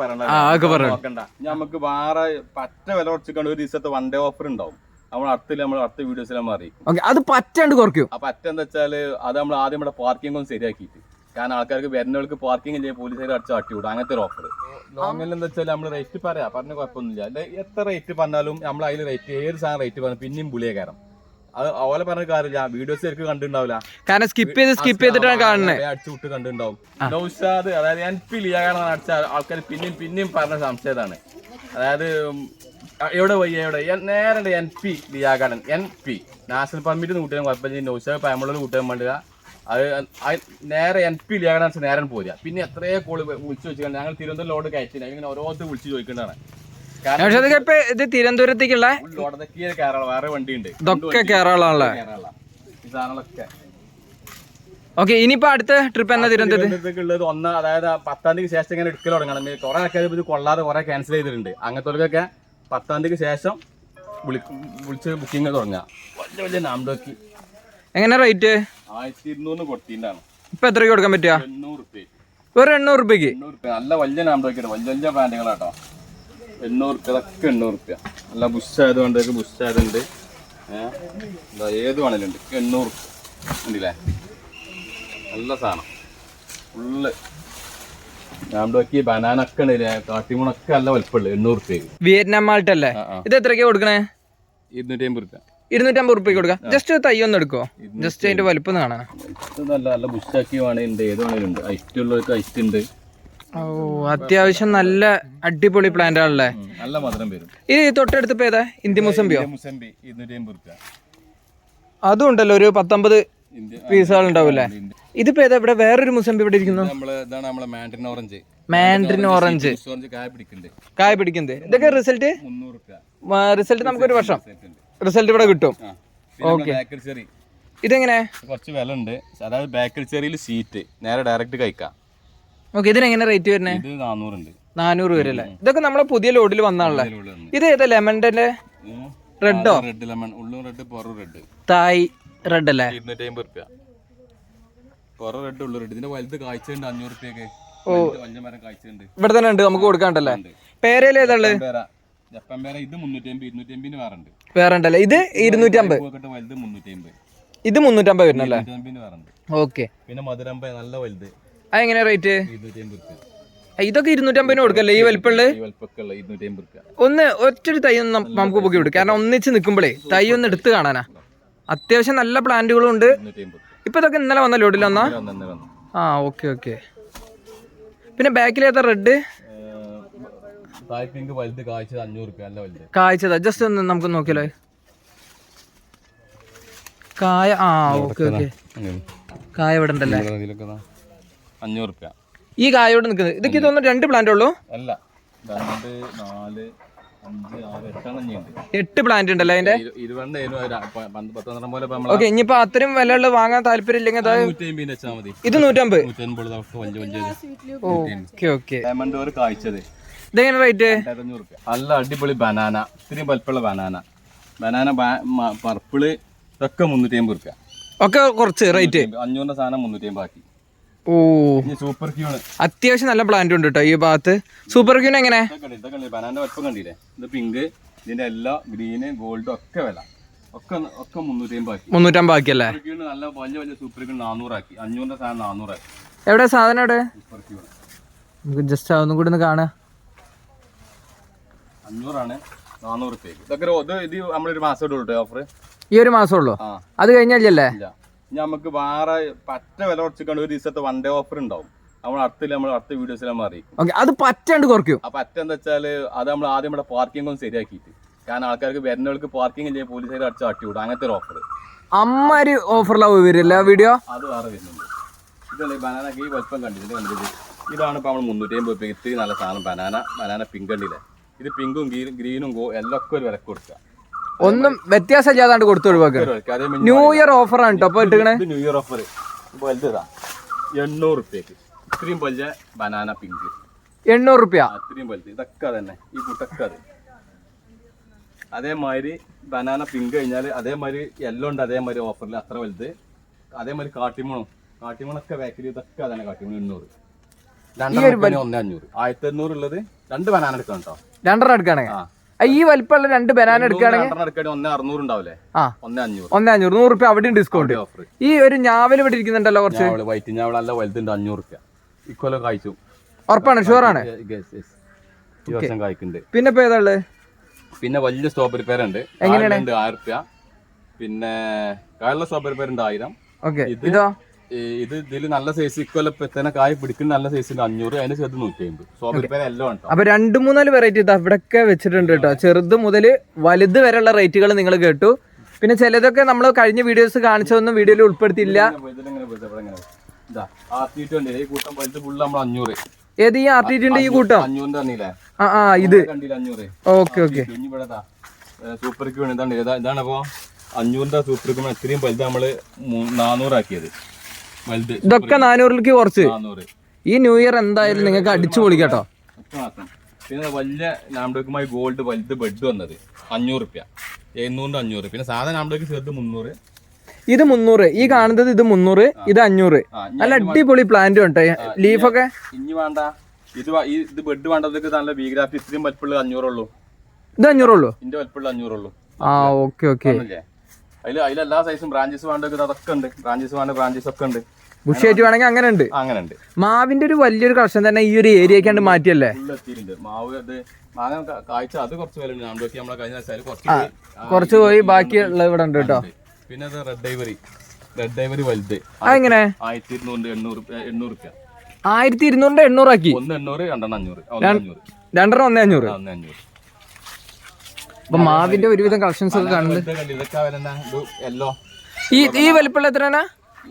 പറയണ്ട നമുക്ക് വേറെ പറ്റ വില കുറച്ചിട്ട് ഒരു ദിവസത്തെ വൺ ഡേ ഓഫർ ഉണ്ടാവും നമ്മൾ അടുത്തില്ല നമ്മൾ അടുത്ത വീഡിയോസിൽ മാറി. അത് പറ്റാണ്ട് കുറയ്ക്കും. ആ പറ്റ എന്താ വെച്ചാൽ അത് നമ്മൾ ആദ്യം നമ്മുടെ പാർക്കിംഗ് ഒന്ന് ശരിയാക്കിയിട്ട്. കാരണം ആൾക്കാർക്ക് വരുന്നവർക്ക് പാർക്കിംഗ് ഇല്ലേ പോലീസുകാർ അടിച്ച് അട്ടി വിടും. അങ്ങനത്തെ ഒരു ഓഫർ ലോങ്ങിൽ എന്താ വെച്ചാൽ നമ്മൾ റേറ്റ് പറയാം. പറഞ്ഞ കുഴപ്പമൊന്നുമില്ല. എത്ര റേറ്റ് പറഞ്ഞാലും നമ്മൾ അതിൽ റേറ്റ് ഏത് സാധനം റേറ്റ് പറഞ്ഞു പിന്നെയും പുളിയ കയറാം അത് ഓലെ പറഞ്ഞ കാര്യമില്ല. വീഡിയോസ് ശരിക്കും കണ്ടിട്ടുണ്ടാവില്ല. കാരണം സ്കിപ്പ് ചെയ്ത് സ്കിപ്പ് ചെയ്തിട്ടാണ് കാണുന്നത് അടിച്ചു വിട്ട് കണ്ടിട്ടുണ്ടാവും. നൗഷാദ് അതായത് ഞാൻ പി കാരണം അടിച്ച ആൾക്കാർ പിന്നെയും പിന്നെയും പറഞ്ഞ സംശയതാണ്. അതായത് എവിടെ പോയി? എവിടെ? നേരെ എൻ പി ലിയാഗാർഡൻ എൻ പി നാഷണൽ പെർമിറ്റ് കൂട്ടിയാൽ കുഴപ്പമില്ല. നൗഷാദ് പഴമുള്ള കൂട്ടാൻ വേണ്ടുക അത് നേരെ എൻ പി ലിയാഗാർഡൻ നേരെ പോരുക പിന്നെ എത്രയോ കോൾ വിളിച്ചു ചോദിച്ചിട്ടുണ്ട്. ഞങ്ങൾ തിരുവനന്തപുരം ലോഡ് കയറ്റില്ല. ഇങ്ങനെ ഓരോരുത്തർ വിളിച്ചു ചോദിക്കേണ്ടതാണ്. ഇപ്പൊ ഇത് തിരുവനന്തപുരത്തേക്കുള്ള വേറെ വണ്ടിയുണ്ട്. ഇതൊക്കെ കേരളമാണല്ലേ സാധനങ്ങളൊക്കെ. ഓക്കെ ഇനിയിപ്പോ അടുത്ത ട്രിപ്പ് എന്നാ തിരുവനന്തപുരത്തേക്കുള്ളത് ഒന്ന് അതായത് പത്താം തീയതിക്ക് ശേഷം ഇങ്ങനെ എടുക്കൽ തുടങ്ങണം. കുറെ ആൾക്കാർ ഇത് കൊള്ളാതെ കുറെ ക്യാൻസൽ ചെയ്തിട്ടുണ്ട്. അങ്ങനത്തെ പത്താം തീയതിക്ക് ശേഷം വിളി വിളിച്ച് ബുക്കിംഗ് തുടങ്ങുക വലിയ വലിയ നാംഡോക്കി എങ്ങനെ റേറ്റ് ആയിരത്തി ഇരുന്നൂറിന് കൊടുത്തിട്ടാണ് ഇപ്പൊ എത്ര കൊടുക്കാൻ പറ്റുക എണ്ണൂറ് റുപ്യ വെറും എണ്ണൂറ് രൂപയ്ക്ക് എണ്ണൂറ് റുപ്യ. നല്ല വലിയ നാംഡോക്കി വലിയ വലിയ ബ്രാൻഡുകളാട്ടോ എണ്ണൂറ് റുപ്യ അതൊക്കെ എണ്ണൂറ് റുപ്യ. നല്ല ബുഷ് ആയതുകൊണ്ട് ബുഷ് ആയതുണ്ട് ഏഹ് എന്താ ഏത് വേണേലുണ്ട് എണ്ണൂറ് ഉണ്ടല്ലേ? നല്ല സാധനം. ഫുള്ള്. നാംഡോക്കി ബനാന ഒക്കെ ഉണ്ടല്ലേ കാട്ടിമൂണൊക്കെ നല്ല വലിപ്പമുള്ളു എണ്ണൂറ് റുപ്യക്ക്. വിയറ്റ്നാം മാൾട്ട് അല്ലേ? ആ, ആ. ഇത് എത്രയ്ക്ക് കൊടുക്കണേ? ഇരുന്നൂറ്റി അമ്പത് റുപ്യ. ഇരുന്നൂറ്റമ്പത് റുപ്യക്ക് കൊടുക്കാം. ജസ്റ്റ് തൈ ഒന്ന് എടുക്കോ ജസ്റ്റ് അതിന്റെ വലിപ്പം കാണാൻ നല്ല നല്ല ബുഷാക്കി ഉണ്ട്. ഏത് വേണേലുണ്ട് ഐറ്റ് ഉള്ളവർക്ക് ഐറ്റ് ഉണ്ട്. ഓ അത്യാവശ്യം നല്ല അടിപൊളി പ്ലാന്റ് ആണല്ലേ? നല്ല മധുരം വരും. ഇത് തൊട്ടടുത്ത് ഏതാ? ഇന്ത്യ മുസംബിയോ? മുസംബി ഇരുന്നൂറ്റി അമ്പത് റുപ്യ അതും ഉണ്ടല്ലോ ഒരു പത്തൊമ്പത് പീസുകൾ ഉണ്ടാവൂലേ ഇതിപ്പോ ഏതാ? ഇവിടെ വേറൊരു മുസംബി ഇവിടെ ഇരിക്കുന്നു. ഇതാണ് നമ്മളെ മാൻഡ്രിൻ ഓറഞ്ച് മാൻഡ്രിൻ ഓറഞ്ച് കായ പിടിക്കുന്നത് ഇതൊക്കെ റിസൾട്ട് റിസൾട്ട് നമുക്കൊരു വർഷം. റിസൾട്ട് ഇവിടെ കിട്ടും. ഓക്കെ ഇതെങ്ങനെ? കുറച്ച് വില ഉണ്ട്. അതായത് ബേക്കറി ചെറിയിൽ സീറ്റ് നേരെ ഡയറക്റ്റ് കഴിക്കാം. ഓക്കെ ഇതിനെങ്ങനെ റേറ്റ് വരുന്നത് ഇത് നാനൂറുണ്ട് നാനൂറ് വരെ അല്ലേ? ഇതൊക്കെ നമ്മളെ പുതിയ ലോഡിൽ വന്നാണല്ലേ? ഇത് ഏതാ ലെമണിന്റെ റെഡോ റെഡ് ലെമൺ ഉള്ളും റെഡ് പുറം റെഡ് തായ് റെഡ് അല്ലേ? ഇരുന്നൂറ്റി അമ്പത് റുപ്യ. പുറം റെഡ് ഉള്ളു റെഡ് ഇതിന്റെ വലുത് കാഴ്ചയുണ്ട് അഞ്ഞൂറ് റുപ്യക്ക് വലിയ മരം കാഴ്ചയുണ്ട് ഇവിടെ തന്നെ ഉണ്ട് നമുക്ക് കൊടുക്കാണ്ടല്ലേ? പേരയിൽ ഏതാണ്ട് ജപ്പാൻ പേര ഇത് മുന്നൂറ്റി അമ്പത് ഇരുന്നൂറ്റി അമ്പതിന് വേറെ ഉണ്ട് വേറെ ഉണ്ടല്ലേ? ഇത് ഇരുന്നൂറ്റി അമ്പത് വലുത് മുന്നൂറ്റി അമ്പത് ഇത് മുന്നൂറ്റമ്പത് വരുന്നല്ലേ? ഓക്കെ. പിന്നെ മധുരമ്പ നല്ല വലുത്. അതെങ്ങനെ റേറ്റ് ഇതൊക്കെ ഇരുന്നൂറ്റമ്പതിന് കൊടുക്കല്ലേ? ഈ വലിപ്പമുള്ള ഒന്ന് ഒറ്റൊരു തൈ ഒന്ന് നമുക്ക് പൊക്കി വിടും കാരണം ഒന്നിച്ച് നിൽക്കുമ്പോഴേ തൈ ഒന്ന് എടുത്ത് കാണാനാ. അത്യാവശ്യം നല്ല പ്ലാന്റുകളും ഉണ്ട്. ഇപ്പൊ ഇതൊക്കെ ഇന്നലെ വന്നല്ലോ ഇടില്ല ഒന്നാ ആ ഓക്കെ ഓക്കെ. പിന്നെ ബാക്കിൽ ഏതാ റെഡ് തായ് പിങ്ക് വലുത് കാഴ്ച അഞ്ഞൂറ് റുപ്യ നല്ല വലുത്. കായ്ച്ചതാ ജസ്റ്റ് ഒന്ന് നമുക്ക് നോക്കിയാലോ. കായ ആ ഓക്കെ ഓക്കെ. കായ ഇവിടെ ഉണ്ടല്ലേ? അഞ്ഞൂറ് റുപ്യ ഈ കായോട് നിൽക്കുന്നത്. ഇതൊക്കെ തോന്നുന്നു രണ്ട് പ്ലാന്റ് ഉള്ളൂ? അല്ല രണ്ട് നാല് അഞ്ച് ആറ് എട്ടെണ്ണം ഇനിയുണ്ട് എട്ട് പ്ലാന്റ് ഉണ്ടല്ലേ അതിന്റെ? ഓക്കെ ഇനിയിപ്പോ അത്രയും വില ഉള്ളത് വാങ്ങാൻ താല്പര്യം ഇല്ലെങ്കിൽ ഇത് നൂറ്റമ്പത്? ഓക്കെ ഓക്കെ കാഴ്ചത്. ഇതെങ്ങനെ റേറ്റ് നല്ല അടിപൊളി ബനാന ഇത്രയും വലിപ്പമുള്ള ബനാന ബനാന പർപ്പിൾ ഇതൊക്കെ മുന്നൂറ്റി അമ്പത് റുപ്യ. ഒക്കെ കുറച്ച് റേറ്റ് അഞ്ഞൂറിന്റെ സാധനം മുന്നൂറ്റി അമ്പത് ആക്കി. ഓ. സൂപ്പർ ക്യൂൺ അത്യാവശ്യം നല്ല പ്ലാന്റ് ഉണ്ട് കേട്ടോ ഈ ഭാഗത്ത്. സൂപ്പർ ക്യൂൺ എങ്ങനെ? ഇതൊക്കെ ഉണ്ട്. കണ്ടില്ലേ? ഇത് പിങ്ക് ഇതിന്റെ എല്ലാ ഗ്രീന് ഗോൾഡ് ഒക്കെ വില. ഒക്കെ ഒക്കെ ആക്കി മുന്നൂറ്റമ്പത് ആക്കിയല്ലേ സൂപ്പർ ക്യൂണ് നല്ല വലിയ വലിയ സൂപ്പർ ക്യൂൺ നാനൂറാക്കി അഞ്ഞൂറിന്റെ സാധനം നാനൂറാക്കി എവിടെ സാധനം എവിടെ? സൂപ്പർ ക്യൂൺ നമുക്ക് ജസ്റ്റ് അതൊന്നും കൂടി ഒന്ന് കാണാം. അഞ്ഞൂറാണ് നാനൂറ് ഇതൊക്കെ ഇത് നമ്മളൊരു മാസം ഓഫർ ഈ ഒരു മാസമുള്ളൂ ആ. അത് കഴിഞ്ഞല്ലേ നമുക്ക് വേറെ പറ്റ വില കുറച്ചിട്ട് ഒരു ദിവസത്തെ വൺ ഡേ ഓഫർ ഉണ്ടാവും. നമ്മൾ അടുത്തില്ല നമ്മൾ അടുത്ത വീഡിയോസിൽ നമ്മൾ അറിയിക്കും. ഓക്കെ അത് പറ്റാണ്ട് കുറയ്ക്കും. ആ പറ്റ എന്താ വെച്ചാൽ അത് നമ്മൾ ആദ്യം നമ്മുടെ പാർക്കിംഗ് ഒന്ന് ശരിയാക്കിയിട്ട്. കാരണം ആൾക്കാർക്ക് വരുന്നവർക്ക് പാർക്കിംഗ് ചെയ്യാൻ പോലീസുകാർ അടിച്ച് അട്ടി വിടും. അങ്ങനത്തെ ഒരു ഓഫർ അമ്മാര് ഓഫറിലാവും വരില്ല വീഡിയോ അത് വേറെ വരുന്നുണ്ട്. ഇതല്ലേ ബനാന ഈ വലിപ്പം കണ്ടിട്ടുണ്ട് ഇതാണ് ഇപ്പോൾ നമ്മൾ മുന്നൂറ്റി അമ്പത് രൂപ ഇത്തിരി നല്ല സാധനം ബനാന ബനാന പിങ്ക് കണ്ടില്ലേ? ഇത് പിങ്കും ഗ്രീനും ഗ്രീനും ഗോ എല്ലാം ഒക്കെ ഒരു വിലക്ക് കൊടുക്കുക ഒന്നും വ്യത്യാസം ഇല്ലാതാണ്ട് കൊടുത്തു ഒഴിവാക്കുക അതേ ന്യൂ ഇയർ ഓഫർ ആണ് കേട്ടോ അപ്പൊ ഇട്ടിക്കണേ? ന്യൂ ഇയർ ഓഫർ വലുതാ എണ്ണൂറ് റുപ്യക്ക് ഇത്രയും വലിയ ബനാന പിങ്ക് എണ്ണൂറ് റുപ്യ അത്രയും വലുത്. ഇതൊക്കെ തന്നെ ഈ കൂട്ടൊക്കെ അത്. അതേമാതിരി ബനാന പിങ്ക് കഴിഞ്ഞാൽ അതേമാതിരി യെല്ലോ ഉണ്ട് അതേമാതിരി ഓഫറിൽ അത്ര വലുത്. അതേമാതിരി കാട്ടിമണും. കാട്ടിമണൊക്കെ ബേക്കറി ഇതൊക്കെ അതന്നെ കാട്ടിമണം എണ്ണൂറ്. രണ്ടെണ്ണം ഒന്നേ അഞ്ഞൂറ്. ആയിരത്തി എണ്ണൂറ് ഉള്ളത് രണ്ട് ബനാന എടുക്കാം കേട്ടോ രണ്ടെണ്ണം എടുക്കാണെ? ആ, ഈ വലിപ്പമുള്ള രണ്ട് ബനാന എടുക്കുകയാണെങ്കിൽ ഒന്നേ അഞ്ഞൂറ്. നൂറ് റുപ്യ അവിടെയും ഡിസ്കൗണ്ട് ഓഫർ ഈ ഒരു ഞാവൽ ഇവിടെ ഇരിക്കുന്നുണ്ടല്ലോ കുറച്ച്? വൈറ്റ് ഞാവൽ നല്ല വലുതുണ്ട് അഞ്ഞൂറ് റുപ്യ. ഇക്കൊല്ലം കായ്ച്ചു. ഉറപ്പാണ് ഷുവറാണ് ആണ്. പിന്നെ ഇപ്പൊ ഏതാ ഉള്ളത്? പിന്നെ വലിയ സ്ട്രോബെറി പേരുണ്ട് ഉണ്ട്. ആയിരം റുപ്യ. പിന്നെ കായുള്ള സ്ട്രോബെറി പേരുണ്ട് ആയിരം. ഓക്കെ ഇത്? ഇതോ ഇതിൽ നല്ല സൈസ് ഇക്കൊല്ലം ഇപ്പൊ തന്നെ കായ് പിടിക്കുന്ന നല്ല സൈസ് ഉണ്ട് അഞ്ഞൂറ് അതിന് ചെറുത് നൂറ്റി അമ്പത് എല്ലാം ഉണ്ടോ. അപ്പൊ രണ്ട് മൂന്നാൽ വെറൈറ്റി ഇത് അവിടെയൊക്കെ വെച്ചിട്ടുണ്ട് കേട്ടോ. ചെറുത് മുതൽ വലുത് വരെയുള്ള റേറ്റുകൾ നിങ്ങൾ കേട്ടു. പിന്നെ ചിലതൊക്കെ നമ്മൾ കഴിഞ്ഞ വീഡിയോസ് കാണിച്ചതൊന്നും വീഡിയോയിൽ ഉൾപ്പെടുത്തിയില്ല. ഏത് ഈ ആർ ടി ടിന്റെ ഈ കൂട്ടം? ആ ആ ഇത്. Okay okay. സൂപ്പർക്ക് വേണ്ടി ഇതാണ്. ഇതാ ഇതാണ് അപ്പൊ അഞ്ഞൂറിന്റെ സൂപ്പർക്ക് ഇത്രയും വലുത് നമ്മൾ നാനൂറാക്കിയത്. ഇതൊക്കെ നാനൂറിലേക്ക് കുറച്ച്. ഈ ന്യൂ ഇയർ എന്തായാലും നിങ്ങൾക്ക് അടിച്ചു പൊളിക്കട്ടോ. പിന്നെ വലിയ ലാംഡോക്കുമായി ഗോൾഡ് വലുത് ബെഡ് വന്നത് അഞ്ഞൂറ് റുപ്യ. എഴുന്നൂറിന്റെ അഞ്ഞൂറ്. പിന്നെ സാധാരണ ലാംഡോക്ക് ചേർത്ത് മുന്നൂറ്. ഇത് മുന്നൂറ്. ഈ കാണുന്നത് ഇത് മുന്നൂറ് ഇത് അഞ്ഞൂറ്. നല്ല അടിപൊളി പ്ലാന്റ് ഉണ്ട്. ലീഫൊക്കെ ഇനി വേണ്ട. ഇത് ഇത് ബെഡ് വേണ്ടതൊക്കെ നല്ല ബീഗ്രാഫി ഇത്രയും വലിപ്പുള്ള അഞ്ഞൂറുള്ളൂ. ഇത് അഞ്ഞൂറുള്ളൂ? ഇതിന്റെ വലിപ്പുള്ള അഞ്ഞൂറുള്ളൂ. ആ ഓക്കെ ഓക്കെ അതിൽ അതിലെല്ലാ സൈസും ബ്രാഞ്ചസ് വേണ്ടതൊക്കെ അതൊക്കെ ഉണ്ട്. ബ്രാഞ്ചസ് വേണ്ട ബ്രാഞ്ചസ് ഒക്കെ ഉണ്ട്. ബുഷായിട്ട് വേണമെങ്കിൽ അങ്ങനെ ഉണ്ട് അങ്ങനെ ഉണ്ട് മാവിന്റെ ഒരു വലിയൊരു കളക്ഷൻ തന്നെ ഈ ഒരു ഏരിയക്കാണ്ട് മാറ്റിയല്ലേ? മാവ് അത് അത് കുറച്ച് വില പോയി. ബാക്കിയുള്ള ഇവിടെ ഉണ്ട് കേട്ടോ. പിന്നെ അത് റെഡ് ഡൈവറി റെഡ് ഡൈവറി വലുത്. അതെങ്ങനെ ആയിരത്തി ഇരുന്നൂറ് എണ്ണൂറ് റുപ്യ- എണ്ണൂറ് റുപ്യ. ആയിരത്തി ഇരുന്നൂറിന്റെ എണ്ണൂറാക്കി ഒന്ന് എണ്ണൂറ് രണ്ടെണ്ണം അഞ്ഞൂറ്. ആ, ഒന്ന് അഞ്ഞൂറ്. രണ്ടെണ്ണം ഒന്നേ അഞ്ഞൂറ്. ആ, ഒന്ന് അഞ്ഞൂറ്. അപ്പൊ മാവിന്റെ ഒരുവിധം കളക്ഷൻസ് ഒക്കെ കാണുന്നുണ്ട് ഈ ഈ വലിപ്പമുള്ള എത്രയാണ്?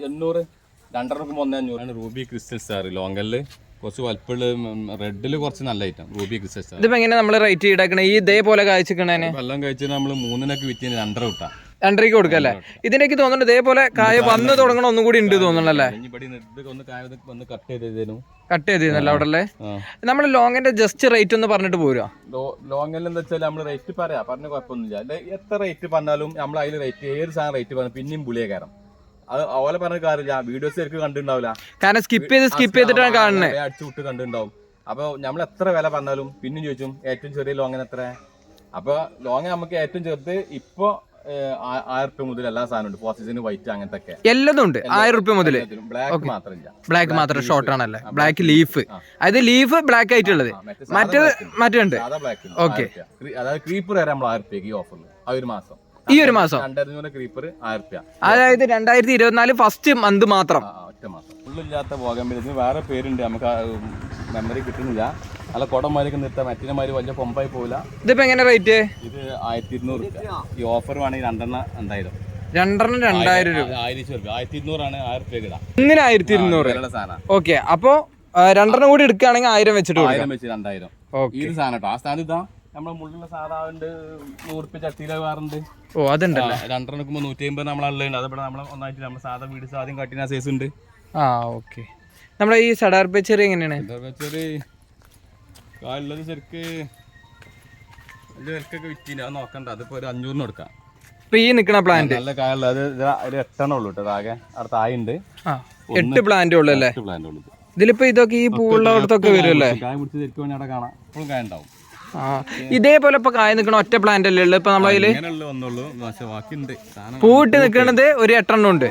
എണ്ണൂറ്. രണ്ടെണ്ണം ഒന്നേ അഞ്ഞൂറ് റൂബി ക്രിസ്റ്റൽ സ്റ്റാർ. ലോങ്കലിൽ കുറച്ച് വലുപ്പമുള്ള റെഡിൽ കുറച്ച് നല്ല ഐറ്റം റൂബി ക്രിസ്റ്റൽ സ്റ്റാർ. ഇതിപ്പോ എങ്ങനെ നമ്മൾ റേറ്റ് ഈടാക്കണേ? ഈ ഇതേപോലെ കായ്ച്ചിക്കണേന് വെള്ളം കഴിച്ച് നമ്മൾ മൂന്നിനൊക്കെ വിറ്റ് രണ്ടര വിട്ടാ രണ്ടരയ്ക്ക് കൊടുക്കല്ലേ ഇതിനേക്ക് തോന്നുന്നുണ്ട് ഇതേപോലെ കായ വന്ന് തുടങ്ങണം ഒന്നും കൂടി ഉണ്ട് തോന്നണല്ലേ കട്ട് ചെയ്തിരുന്നല്ലോ അവിടെ അല്ലേ നമ്മൾ ലോങ്ങിന്റെ ജസ്റ്റ് റേറ്റ് ഒന്ന് പറഞ്ഞിട്ട് പോരാ ലോങ്ങിൽ എന്താ വെച്ചാൽ നമ്മൾ റേറ്റ് പറയാ. പറഞ്ഞ കുഴപ്പമൊന്നുമില്ല. എത്ര റേറ്റ് പറഞ്ഞാലും നമ്മൾ അതിൽ റേറ്റ് ഏത് സാധനം റേറ്റ് പറഞ്ഞു പിന്നെയും പുളിയെ കയറാം അത് ഓലെ പറഞ്ഞ കാര്യമില്ല. വീഡിയോസ് ശരിക്കും കണ്ടിട്ടുണ്ടാവില്ല. കാരണം സ്കിപ്പ് ചെയ്ത് സ്കിപ്പ് ചെയ്തിട്ടാണ് കാണുന്നത് അടിച്ചു വിട്ട് കണ്ടിട്ടുണ്ടാവും. അപ്പൊ നമ്മൾ എത്ര വില പറഞ്ഞാലും പിന്നെ ചോദിച്ചും ഏറ്റവും ചെറിയ ലോങ്ങിന് എത്ര? അപ്പൊ ലോങ് നമുക്ക് ഏറ്റവും ചെറുത് ഇപ്പൊ ആയിരം റുപ്യ മുതൽ എല്ലാ സാധനം ഉണ്ട്. പോസിസിന് വൈറ്റ് അങ്ങനത്തെ ഒക്കെ എല്ലതും ഉണ്ട്. ആയിരം റുപ്യ മുതൽ ബ്ലാക്ക് മാത്രമില്ല. ബ്ലാക്ക് മാത്രം ഷോർട്ട് ആണല്ലേ? ബ്ലാക്ക് ലീഫ് അതായത് ലീഫ് ബ്ലാക്ക് ആയിട്ടുള്ളത്. മറ്റേ മറ്റേ ഉണ്ട്. Okay. അതായത് ക്രീപ്പർ വരെ നമ്മൾ ആയിരം റുപ്യക്ക് ഓഫറിൽ ആ ഒരു മാസം. ഈ ഒരു മാസം. രണ്ടായിരത്തി ക്രീപ്പർ ആയിരം റുപ്യ അതായത് രണ്ടായിരത്തി ഇരുപത്തിനാല് ഫസ്റ്റ് മന്ത് മാത്രം ഒറ്റ മാസം. ഉള്ളില്ലാത്ത പോകാൻ ഇതിന് വേറെ പേരുണ്ട്. നമുക്ക് മെമ്മറി കിട്ടുന്നില്ല. അല്ല കൊടമാരിക്ക് നിർത്താം. മറ്റിനമാര് വലിയ കൊമ്പായി പോവില്ല. ഇതിപ്പോ എങ്ങനെ റേറ്റ് ഇത് ആയിരത്തി ഇരുന്നൂറ് ഈ ഓഫർ വേണമെങ്കിൽ രണ്ടെണ്ണം രണ്ടായിരം രണ്ടെണ്ണം രണ്ടായിരം രൂപ. ആയിരത്തി രൂപ. ആയിരത്തി ഇരുന്നൂറാണ് ആയിരം രൂപ ഇടാം. ഒന്നിന് ആയിരത്തി ഇരുന്നൂറ് ഓക്കെ അപ്പോ രണ്ടെണ്ണം കൂടി എടുക്കുകയാണെങ്കിൽ ആയിരം വെച്ചിട്ട് ആയിരം വെച്ച് രണ്ടായിരം. ഓക്കെ ഈ സാധനം കേട്ടോ. ആ സ്ഥാനം ഇതാ. നമ്മളെ മുള്ളുള്ള സാധാണ്ട് നൂറുപ്യ ചട്ടിയിലെ വേറുണ്ട്. ഓ അതുണ്ടല്ലേ? രണ്ടെണ്ണം എടുക്കുമ്പോൾ നൂറ്റി അമ്പത് നമ്മളെ അത് ഇവിടെ നമ്മളെ ഒന്നായിട്ട് നമ്മൾ സാധാ വീട് ആദ്യം കാട്ടിന സൈസ് ഉണ്ട്. ആ ഓക്കെ. നമ്മളെ ഈ സടാർ പച്ചറി എങ്ങനെയാണ്? സടാർ വെച്ചാൽ കാലുള്ളത് ശരിക്ക് വലിയ വിലക്കൊക്കെ വിറ്റിന്. അത് നോക്കണ്ട. അതിപ്പോ ഒരു അഞ്ഞൂറിന് കൊടുക്കാം. ഇപ്പൊ ഈ നിക്കണ പ്ലാന്റ് നല്ല അത് ഇത് ഒരു എട്ടെണ്ണം ഉള്ളൂ കേട്ടോ ആകെ അവിടെ തായുണ്ട് ആ എട്ട് പ്ലാന്റ് ഉള്ളു അല്ലേ? പ്ലാന്റ് ഇതിലിപ്പോ ഇതൊക്കെ ഈ പൂവുള്ളടത്തൊക്കെ വരും അല്ലേ കായ പിടിച്ച് ശരിക്കും വേണേ അവിടെ കാണാം. ഇപ്പോഴും കായ ഉണ്ടാവും. ഇതേപോലെ ഇപ്പൊ കായ നിൽക്കണ ഒറ്റ പ്ലാന്റ് അല്ലേ ഉള്ളു? ഇപ്പൊ നമ്മളതിൽ പൂവിട്ട് നിക്കണത് ഒരു എട്ടെണ്ണം ഉണ്ട്.